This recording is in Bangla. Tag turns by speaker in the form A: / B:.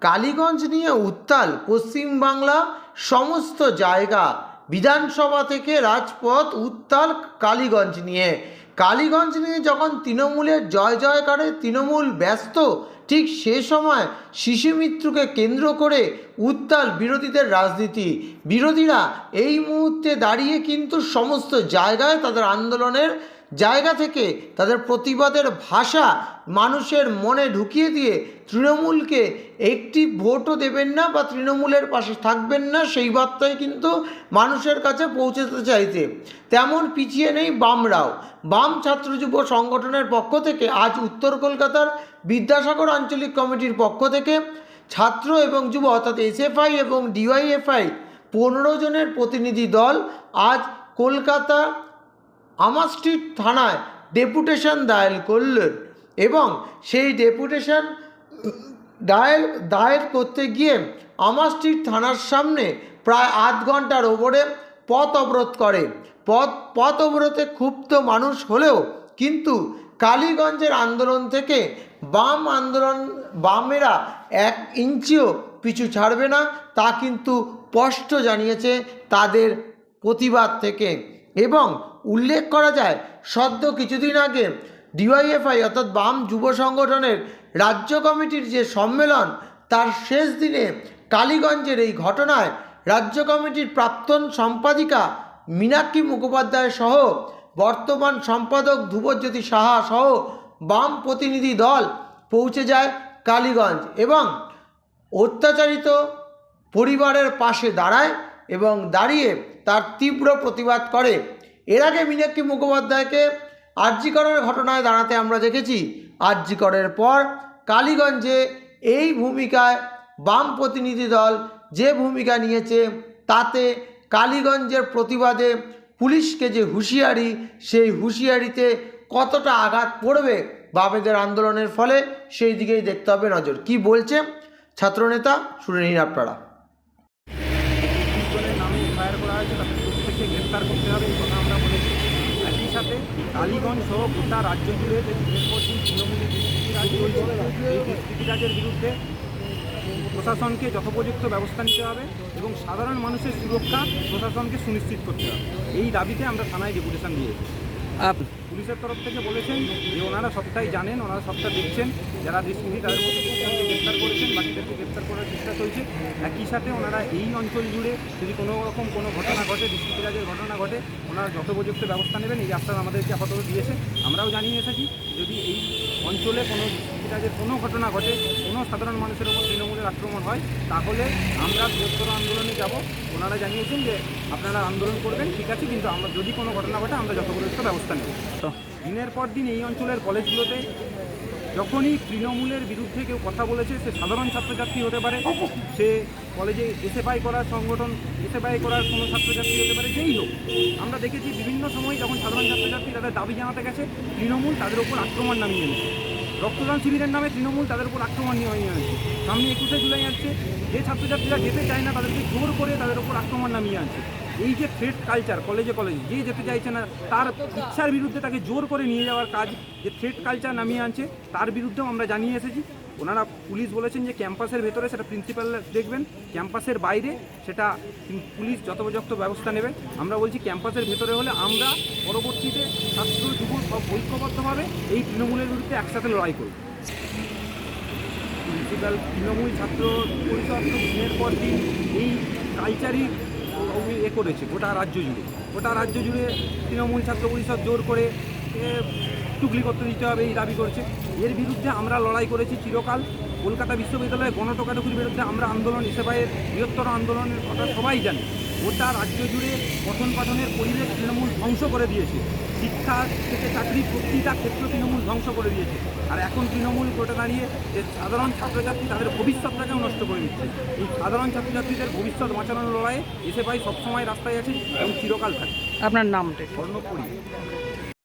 A: কালীগঞ্জ নিয়ে উত্তাল পশ্চিমবাংলা সমস্ত জায়গা। বিধানসভা থেকে রাজপথ উত্তাল কালীগঞ্জ নিয়ে। কালীগঞ্জ নিয়ে যখন তৃণমূলের জয় জয়কারে তৃণমূল ব্যস্ত, ঠিক সে সময় শিশু কেন্দ্র করে উত্তাল বিরোধীদের রাজনীতি। বিরোধীরা এই মুহূর্তে দাঁড়িয়ে কিন্তু সমস্ত জায়গায় তাদের আন্দোলনের জায়গা থেকে তাদের প্রতিবাদের ভাষা মানুষের মনে ঢুকিয়ে দিয়ে তৃণমূলকে একটি ভোটও দেবেন না বা তৃণমূলের পাশে থাকবেন না, সেই বার্তায় কিন্তু মানুষের কাছে পৌঁছতে চাইছে। তেমন পিছিয়ে নেই বামরাও। বাম ছাত্র যুব সংগঠনের পক্ষ থেকে আজ উত্তর কলকাতার বিদ্যাসাগর আঞ্চলিক কমিটির পক্ষ থেকে ছাত্র এবং যুব অর্থাৎ এসএফআই এবং ডিওয়াইএফআই পনেরো জনের প্রতিনিধি দল আজ কলকাতা আমার স্ট্রিট থানায় ডেপুটেশন দায়ের করলেন এবং সেই ডেপুটেশন দায়ের দায়ের করতে গিয়ে আমার স্ট্রিট থানার সামনে প্রায় আধ ঘণ্টার ওপরে পথ অবরোধ করে। পথ পথ অবরোধে ক্ষুব্ধ মানুষ হলেও কিন্তু কালীগঞ্জের আন্দোলন থেকে বাম আন্দোলন, বামেরা এক ইঞ্চিও পিছু ছাড়বে না, তা কিন্তু স্পষ্ট জানিয়েছে তাদের প্রতিবাদ থেকে। এবং উল্লেখ করা যায়, সদ্য কিছুদিন আগে ডিওয়াইএফআই অর্থাৎ বাম যুব সংগঠনের রাজ্য কমিটির যে সম্মেলন, তার শেষ দিনে কালীগঞ্জের এই ঘটনায় রাজ্য কমিটির প্রাক্তন সম্পাদিকা মীনাক্ষী মুখোপাধ্যায় সহ বর্তমান সম্পাদক ধ্রুবজ্যোতি সাহা সহ বাম প্রতিনিধি দল পৌঁছে যায় কালীগঞ্জ এবং অত্যাচারিত পরিবারের পাশে দাঁড়ায় এবং দাঁড়িয়ে তার তীব্র প্রতিবাদ করে। এর আগে মীনাক্ষী মুখোপাধ্যায়কে আর্যিকরের ঘটনায় দাঁড়াতে আমরা দেখেছি। আর্যিকরের পর কালীগঞ্জে এই ভূমিকায় বাম প্রতিনিধি দল যে ভূমিকা নিয়েছে, তাতে কালীগঞ্জের প্রতিবাদে পুলিশকে যে হুঁশিয়ারি, সেই হুঁশিয়ারিতে কতটা আঘাত পড়বে বামেদের আন্দোলনের ফলে, সেই দিকেই দেখতে হবে নজর। কি বলছে ছাত্রনেতা শুনে নিন আপনারা
B: গ্রেপ্তার করতে হবে এই কথা আমরা বলেছি একই সাথে কালীগঞ্জ সহ গোটা রাজ্য জুড়ে যে তৃণমূলের বিরুদ্ধে প্রশাসনকে যথোপযুক্ত ব্যবস্থা নিতে হবে এবং সাধারণ মানুষের সুরক্ষা প্রশাসনকে সুনিশ্চিত করতে হবে। এই দাবিতে আমরা থানায় ডেপুটেশন দিয়েছি। পুলিশের তরফ থেকে বলেছেন যে ওনারা সবটাই জানেন, ওনারা সবটা দেখছেন। যারা দুষ্কৃতি তাদের মধ্যে কিছুজনকে গ্রেপ্তার করেছেন, বাকিদেরকে গ্রেপ্তার করার চেষ্টা চলছে। একই সাথে ওনারা এই অঞ্চল জুড়ে যদি কোনো রকম কোনো ঘটনা ঘটে দুষ্কৃতিরাজের ঘটনা ঘটে, ওনারা যথোপযুক্ত ব্যবস্থা নেবেন, এই আশ্বাস আমাদেরকে আপাতত দিয়েছে। আমরাও জানিয়ে এসেছি। যদি এই অঞ্চলে কোনো কৃষিকাজের কোনো ঘটনা ঘটে, কোনো সাধারণ মানুষের ওপর তৃণমূলের আক্রমণ হয়, তাহলে আমরা বৃহত্তর আন্দোলনে যাব। ওনারা জানিয়েছেন যে আপনারা আন্দোলন করবেন, ঠিক আছে, কিন্তু আমরা যদি কোনো ঘটনা ঘটে, আমরা যথোপযুক্ত ব্যবস্থা নেব। তো দিনের পর দিন এই অঞ্চলের কলেজগুলোতে যখনই তৃণমূলের বিরুদ্ধে কেউ কথা বলেছে, সে সাধারণ ছাত্রছাত্রী হতে পারে, সে কলেজে এসএফআই করার সংগঠন, এসএফআই করার কোনো ছাত্রছাত্রী হতে পারে, যেই হোক। আমরা দেখেছি বিভিন্ন সময় যখন সাধারণ ছাত্রছাত্রী তাদের দাবি জানাতে গেছে, তৃণমূল তাদের ওপর আক্রমণ নামিয়ে এনেছে। রক্তদান শিবিরের নামে তৃণমূল তাদের উপর আক্রমণ নিয়ে আনছে সামনে একুশে জুলাই আসছে, যে ছাত্রছাত্রীরা যেতে চায় না, তাদেরকে জোর করে তাদের উপর আক্রমণ নামিয়ে আনছে। এই যে থ্রেড কালচার কলেজে কলেজে যে যেতে চাইছে না, তার ইচ্ছার বিরুদ্ধে তাকে জোর করে নিয়ে যাওয়ার কাজ যে থ্রেড কালচার নামিয়ে আনছে, তার বিরুদ্ধেও আমরা জানিয়ে এসেছি। ওনারা পুলিশ বলেছেন যে ক্যাম্পাসের ভেতরে সেটা প্রিন্সিপাল দেখবেন, ক্যাম্পাসের বাইরে সেটা পুলিশ যথোপযুক্ত ব্যবস্থা নেবে। আমরা বলছি ক্যাম্পাসের ভেতরে হলে আমরা পরবর্তীতে ছাত্র যুব সব ঐক্যবদ্ধভাবে এই তৃণমূলের বিরুদ্ধে একসাথে লড়াই করব। প্রিন্সিপাল তৃণমূল ছাত্র, পরিষদ দিনের পর দিন এই কালচারই এ করেছে, গোটা রাজ্য জুড়ে। গোটা রাজ্য জুড়ে তৃণমূল ছাত্র পরিষদ জোর করে টুকলি করতে দিতে হবে এই দাবি করছে। এর বিরুদ্ধে আমরা লড়াই করেছি চিরকাল। কলকাতা বিশ্ববিদ্যালয়ে গণটোকাটুকির বিরুদ্ধে আমরা আন্দোলন হিসেবে বৃহত্তর আন্দোলনের কথা সবাই জানি। গোটা রাজ্য জুড়ে পঠন পাঠনের পরিবেশ তৃণমূল ধ্বংস করে দিয়েছে। শিক্ষা থেকে চাকরি প্রতিটা ক্ষেত্র তৃণমূল ধ্বংস করে দিয়েছে। আর এখন তৃণমূল কোটে দাঁড়িয়ে যে সাধারণ ছাত্রছাত্রী তাদের ভবিষ্যৎটাকেও নষ্ট করে দিচ্ছে। এই সাধারণ ছাত্রছাত্রীদের ভবিষ্যৎ বাঁচানোর লড়াইয়ে এসে পাই সবসময় রাস্তায় আছে এবং চিরকাল থাকে
C: আপনার নামটা।
B: স্বর্ণপুরী